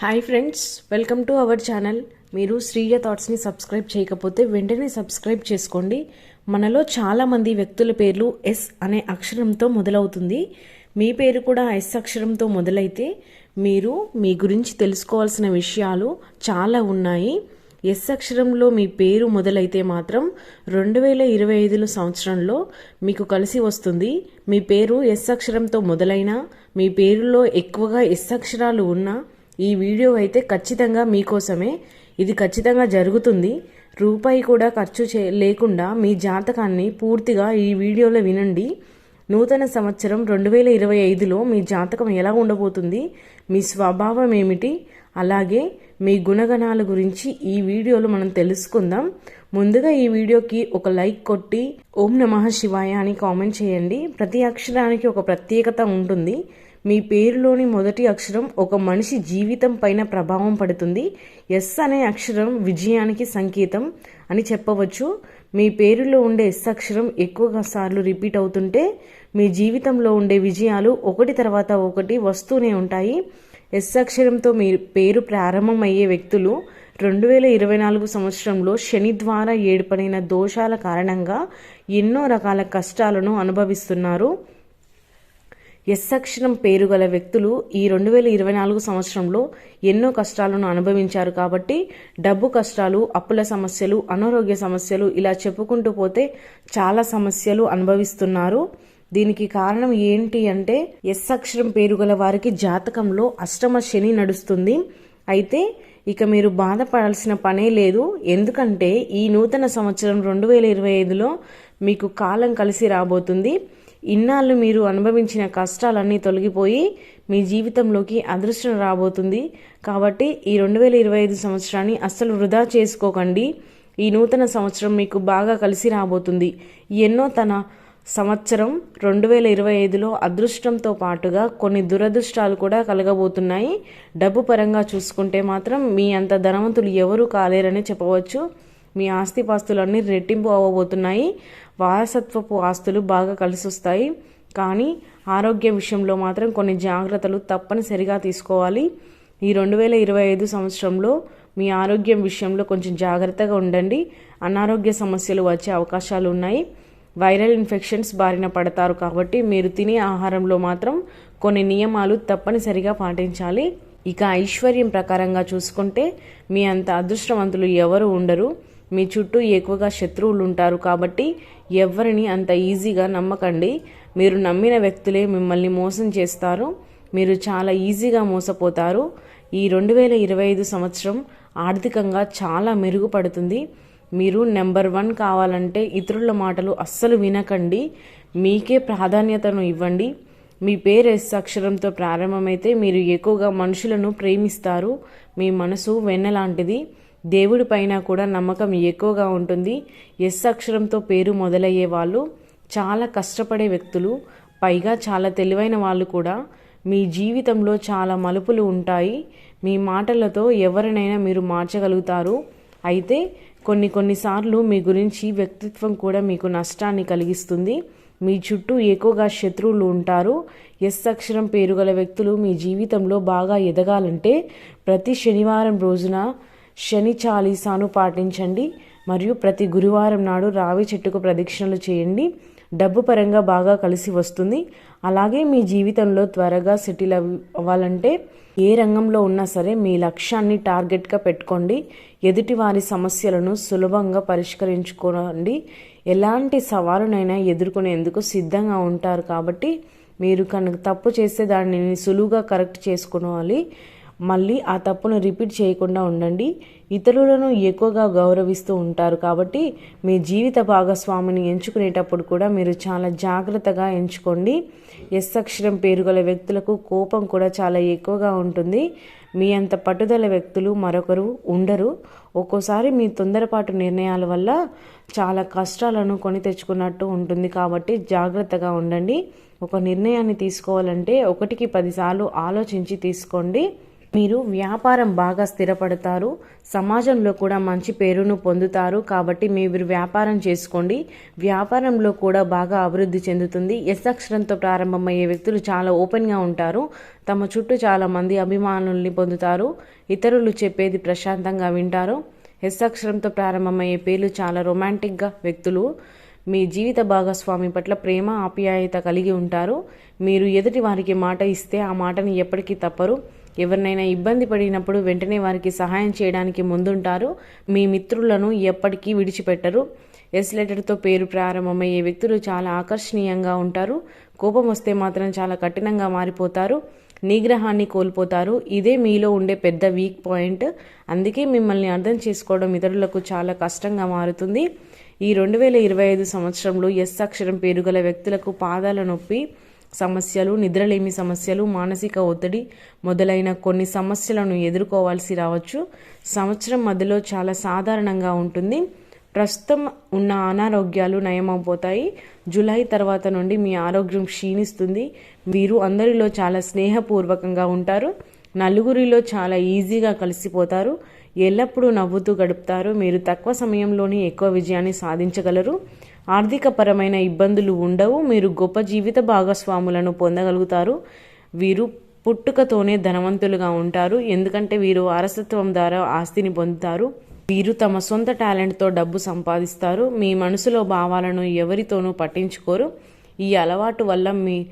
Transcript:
Hi friends welcome to our channel మీరు Shriya థాట్స్ని subscribe చేయకపోతే వెంటనే సబ్స్క్రైబ్ చేసుకోండి. మనలో చాలామంది వ్యక్తుల పేర్లు ఎస్ అనే అక్షరంతో మొదలవుతుంది. మీ పేరు కూడా ఎస్ అక్షరంతో మొదలైతే మీరు మీ గురించి తెలుసుకోవాల్సిన విషయాలు చాలా ఉన్నాయి. ఎస్ అక్షరంలో మీ పేరు మొదలైతే మాత్రం రెండు వేల ఇరవై ఐదులో సంవత్సరంలో మీకు కలిసి వస్తుంది. మీ పేరు ఎస్ అక్షరంతో మొదలైనా మీ పేరులో ఎక్కువగా ఎస్ అక్షరాలు ఉన్నా ఈ వీడియో అయితే ఖచ్చితంగా మీకోసమే. ఇది ఖచ్చితంగా జరుగుతుంది. రూపాయి కూడా ఖర్చు చే లేకుండా మీ జాతకాన్ని పూర్తిగా ఈ వీడియోలో వినండి. నూతన సంవత్సరం రెండు వేల ఇరవై ఐదులో మీ జాతకం ఎలా ఉండబోతుంది? మీ స్వభావం ఏమిటి? అలాగే మీ గుణగణాల గురించి ఈ వీడియోలో మనం తెలుసుకుందాం. ముందుగా ఈ వీడియోకి ఒక లైక్ కొట్టి ఓం నమ శివాయ అని కామెంట్ చేయండి. ప్రతి అక్షరానికి ఒక ప్రత్యేకత ఉంటుంది. మీ పేరులోని మొదటి అక్షరం ఒక మనిషి జీవితం పైన ప్రభావం పడుతుంది. ఎస్ అనే అక్షరం విజయానికి సంకేతం అని చెప్పవచ్చు. మీ పేరులో ఉండే ఎస్ అక్షరం ఎక్కువగా సార్లు రిపీట్ అవుతుంటే మీ జీవితంలో ఉండే విజయాలు ఒకటి తర్వాత ఒకటి వస్తూనే ఉంటాయి. ఎస్ అక్షరంతో మీ పేరు ప్రారంభమయ్యే వ్యక్తులు రెండు వేల ఇరవై నాలుగు సంవత్సరంలో శని ద్వారా ఏర్పడిన దోషాల కారణంగా ఎన్నో రకాల కష్టాలను అనుభవిస్తున్నారు. ఎస్ అక్షరం పేరు గల వ్యక్తులు ఈ రెండు వేల ఇరవై నాలుగు సంవత్సరంలో ఎన్నో కష్టాలను అనుభవించారు కాబట్టి డబ్బు కష్టాలు అప్పుల సమస్యలు అనారోగ్య సమస్యలు ఇలా చెప్పుకుంటూ పోతే చాలా సమస్యలు అనుభవిస్తున్నారు. దీనికి కారణం ఏంటి అంటే ఎస్ అక్షరం పేరు గల వారికి జాతకంలో అష్టమ శని నడుస్తుంది. అయితే ఇక మీరు బాధపడాల్సిన పనే లేదు. ఎందుకంటే ఈ నూతన సంవత్సరం రెండు వేల ఇరవై ఐదులో మీకు కాలం కలిసి రాబోతుంది. ఇన్నాళ్ళు మీరు అనుభవించిన కష్టాలన్నీ తొలగిపోయి మీ జీవితంలోకి అదృష్టం రాబోతుంది. కాబట్టి ఈ రెండు వేల ఇరవై ఐదు సంవత్సరాన్ని అస్సలు వృధా చేసుకోకండి. ఈ నూతన సంవత్సరం మీకు బాగా కలిసి రాబోతుంది. ఎన్నో తన సంవత్సరం రెండు వేల ఇరవై ఐదులో అదృష్టంతో పాటుగా కొన్ని దురదృష్టాలు కూడా కలగబోతున్నాయి. డబ్బు పరంగా చూసుకుంటే మాత్రం మీ అంత ధనవంతులు ఎవరూ కాలేరని చెప్పవచ్చు. మీ ఆస్తిపాస్తులన్నీ రెట్టింపు అవ్వబోతున్నాయి. వారసత్వపు ఆస్తులు బాగా కలిసి వస్తాయి కానీ ఆరోగ్య విషయంలో మాత్రం కొన్ని జాగ్రత్తలు తప్పనిసరిగా తీసుకోవాలి. ఈ రెండు వేల ఇరవై ఐదు సంవత్సరంలో మీ ఆరోగ్యం విషయంలో కొంచెం జాగ్రత్తగా ఉండండి. అనారోగ్య సమస్యలు వచ్చే అవకాశాలు ఉన్నాయి. వైరల్ ఇన్ఫెక్షన్స్ బారిన పడతారు కాబట్టి మీరు తినే ఆహారంలో మాత్రం కొన్ని నియమాలు తప్పనిసరిగా పాటించాలి. ఇక ఐశ్వర్యం ప్రకారంగా చూసుకుంటే మీ అంత అదృష్టవంతులు ఎవరు ఉండరు. మీ చుట్టూ ఎక్కువగా శత్రువులు ఉంటారు కాబట్టి ఎవరిని అంత ఈజీగా నమ్మకండి. మీరు నమ్మిన వ్యక్తులే మిమ్మల్ని మోసం చేస్తారు. మీరు చాలా ఈజీగా మోసపోతారు. ఈ రెండు వేల ఇరవై ఐదు సంవత్సరం ఆర్థికంగా చాలా మెరుగుపడుతుంది. మీరు నెంబర్ వన్ కావాలంటే ఇతరుల మాటలు అస్సలు వినకండి. మీకే ప్రాధాన్యతను ఇవ్వండి. మీ పేరు ఎస్ అక్షరంతో ప్రారంభమైతే మీరు ఎక్కువగా మనుషులను ప్రేమిస్తారు. మీ మనసు వెన్నలాంటిది. దేవుడి పైన కూడా నమ్మకం ఎక్కువగా ఉంటుంది. ఎస్ అక్షరంతో పేరు మొదలయ్యే వాళ్ళు చాలా కష్టపడే వ్యక్తులు పైగా చాలా తెలివైన వాళ్ళు కూడా మీ జీవితంలో చాలా మలుపులు ఉంటాయి. మీ మాటలతో ఎవరినైనా మీరు మార్చగలుగుతారు. అయితే కొన్ని కొన్నిసార్లు మీ గురించి వ్యక్తిత్వం కూడా మీకు నష్టాన్ని కలిగిస్తుంది. మీ చుట్టూ ఎక్కువగా శత్రువులు ఉంటారు. ఎస్ అక్షరం పేరు గల వ్యక్తులు మీ జీవితంలో బాగా ఎదగాలంటే ప్రతి శనివారం రోజున శని చాలీసాను పాటించండి మరియు ప్రతి గురువారం నాడు రావి చెట్టుకు ప్రదక్షిణలు చేయండి. డబ్బు పరంగా బాగా కలిసి వస్తుంది. అలాగే మీ జీవితంలో త్వరగా సెటిల్ అవ్వాలంటే ఏ రంగంలో ఉన్నా సరే మీ లక్ష్యాన్ని టార్గెట్గా పెట్టుకోండి. ఎదుటి వారి సమస్యలను సులభంగా పరిష్కరించుకోండి. ఎలాంటి సవాలునైనా ఎదుర్కొనేందుకు సిద్ధంగా ఉంటారు కాబట్టి మీరు కనుక తప్పు చేస్తే దానిని సులువుగా కరెక్ట్ చేసుకోవాలి మళ్ళీ ఆ తప్పును రిపీట్ చేయకుండా ఉండండి. ఇతరులను ఎక్కువగా గౌరవిస్తూ ఉంటారు కాబట్టి మీ జీవిత భాగస్వామిని ఎంచుకునేటప్పుడు కూడా మీరు చాలా జాగ్రత్తగా ఎంచుకోండి. ఎస్ అక్షరం పేరు గల వ్యక్తులకు కోపం కూడా చాలా ఎక్కువగా ఉంటుంది. మీ అంత పట్టుదల వ్యక్తులు మరొకరు ఉండరు. ఒక్కోసారి మీ తొందరపాటు నిర్ణయాల వల్ల చాలా కష్టాలను కొని తెచ్చుకున్నట్టు ఉంటుంది కాబట్టి జాగ్రత్తగా ఉండండి. ఒక నిర్ణయాన్ని తీసుకోవాలంటే ఒకటికి పదిసార్లు ఆలోచించి తీసుకోండి. మీరు వ్యాపారం బాగా స్థిరపడతారు సమాజంలో కూడా మంచి పేరును పొందుతారు కాబట్టి మీరు వ్యాపారం చేసుకోండి. వ్యాపారంలో కూడా బాగా అభివృద్ధి చెందుతుంది. ఎస్ అక్షరంతో ప్రారంభమయ్యే వ్యక్తులు చాలా ఓపెన్గా ఉంటారు. తమ చుట్టూ చాలా మంది అభిమానుల్ని పొందుతారు. ఇతరులు చెప్పేది ప్రశాంతంగా వింటారు. ఎస్ అక్షరంతో ప్రారంభమయ్యే పేర్లు చాలా రొమాంటిక్గా వ్యక్తులు మీ జీవిత భాగస్వామి పట్ల ప్రేమ ఆప్యాయత కలిగి ఉంటారు. మీరు ఎదుటి వారికి మాట ఇస్తే ఆ మాటని ఎప్పటికీ తప్పరు. ఎవరినైనా ఇబ్బంది పడినప్పుడు వెంటనే వారికి సహాయం చేయడానికి ముందుంటారు. మీ మిత్రులను ఎప్పటికీ విడిచిపెట్టరు. ఎస్ లెటర్తో పేరు ప్రారంభమయ్యే వ్యక్తులు చాలా ఆకర్షణీయంగా ఉంటారు. కోపం వస్తే మాత్రం చాలా కఠినంగా మారిపోతారు. నిగ్రహాన్ని కోల్పోతారు. ఇదే మీలో ఉండే పెద్ద వీక్ పాయింట్ అందుకే మిమ్మల్ని అర్థం చేసుకోవడం ఇతరులకు చాలా కష్టంగా మారుతుంది. ఈ రెండు వేల ఇరవై ఐదు సంవత్సరంలో ఎస్ అక్షరం పేరు గల వ్యక్తులకు పాదాల నొప్పి సమస్యలు నిద్రలేమి సమస్యలు మానసిక ఒత్తిడి మొదలైన కొన్ని సమస్యలను ఎదుర్కోవాల్సి రావచ్చు. సంవత్సరం మధ్యలో చాలా సాధారణంగా ఉంటుంది. ప్రస్తుతం ఉన్న అనారోగ్యాలు నయమైపోతాయి జూలై తర్వాత నుండి మీ ఆరోగ్యం క్షీణిస్తుంది. మీరు అందరిలో చాలా స్నేహపూర్వకంగా ఉంటారు. నలుగురిలో చాలా ఈజీగా కలిసిపోతారు. ఎల్లప్పుడూ నవ్వుతూ గడుపుతారు. మీరు తక్కువ సమయంలోనే ఎక్కువ విజయాన్ని సాధించగలరు. ఆర్థికపరమైన ఇబ్బందులు ఉండవు. మీరు గొప్ప జీవిత భాగస్వాములను పొందగలుగుతారు. వీరు పుట్టుకతోనే ధనవంతులుగా ఉంటారు. ఎందుకంటే వీరు వారసత్వం ద్వారా ఆస్తిని పొందుతారు. వీరు తమ సొంత టాలెంట్తో డబ్బు సంపాదిస్తారు. మీ మనసులో భావాలను ఎవరితోనూ పట్టించుకోరు. ఈ అలవాటు వల్ల మీ